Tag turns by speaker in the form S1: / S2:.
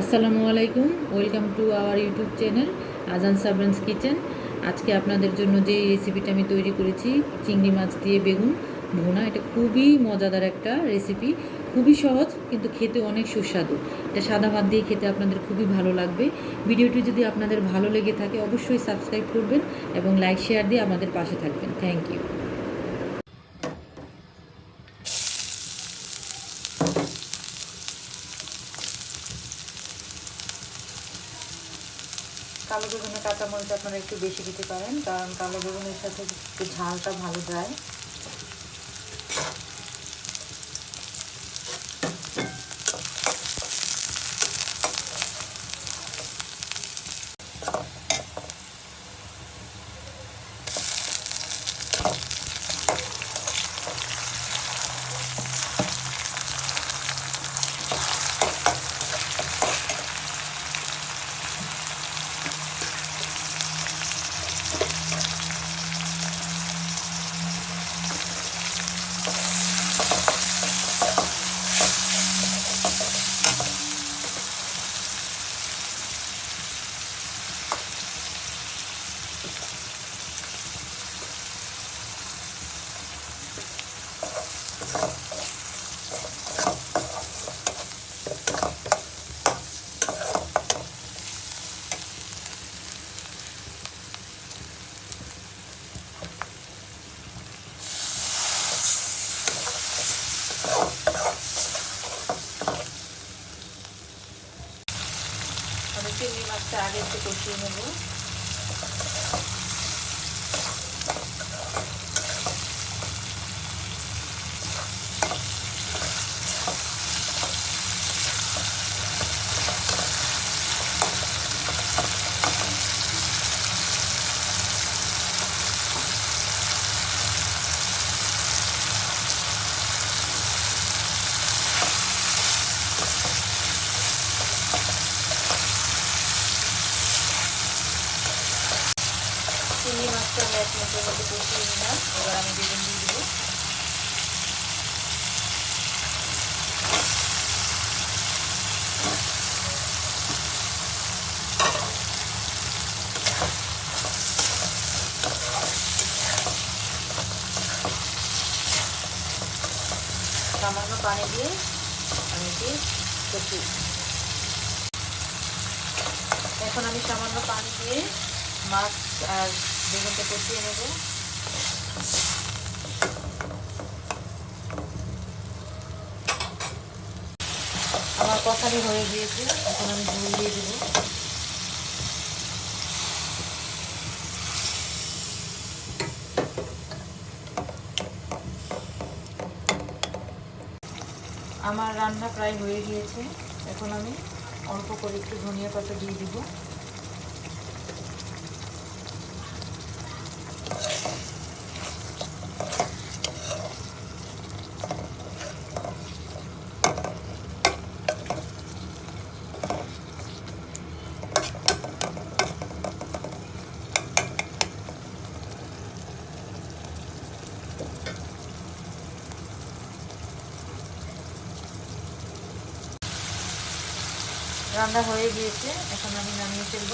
S1: আসসালামু আলাইকুম, welcome to our YouTube channel আজান সাবরান্স কিচেন। আজকে আপনাদের জন্য যে রেসিপিটা আমি তৈরি করেছি, চিংড়ি মাছ দিয়ে বেগুন ভুনা, এটা খুবই মজাদার একটা রেসিপি খুবই সহজ, কিন্তু খেতে অনেক সুস্বাদু। এটা সাদা ভাত দিয়ে খেতে আপনাদের খুবই ভালো লাগবে। ভিডিওটি যদি আপনাদের ভালো লেগে থাকে, অবশ্যই সাবস্ক্রাইব করবেন এবং লাইক, শেয়ার দিয়ে আমাদের পাশে থাকবেন। Thank you. কালো বেগুনের কাঁচামরিচ আপনারা একটু বেশি দিতে পারেন, কারণ কালো বেগুনের সাথে একটু ঝালটা ভালো যায়। আমি চিংড়ি মাছটা আগে একটু কষিয়ে চিংড়ি মাছটা আমি এক মিনিটের মধ্যে কষিয়ে নিলাম এবার আমি বেগুন দিয়ে দেবো সামান্য পানি দিয়ে আমি দিয়ে কষিয়ে এখন আমি সামান্য পানি দিয়ে মাছ আর বেগুনটা কষিয়ে নেব। আমার কষানি হয়ে গিয়েছে, এখন আমি ঝুল দিয়ে দেবো। আমার রান্না প্রায় হয়ে গিয়েছে, এখন আমি অল্প করে একটু ধনিয়া পাতা দিয়ে দিব। রান্না হয়ে গিয়েছে এখন আমি নামিয়ে ফেলব।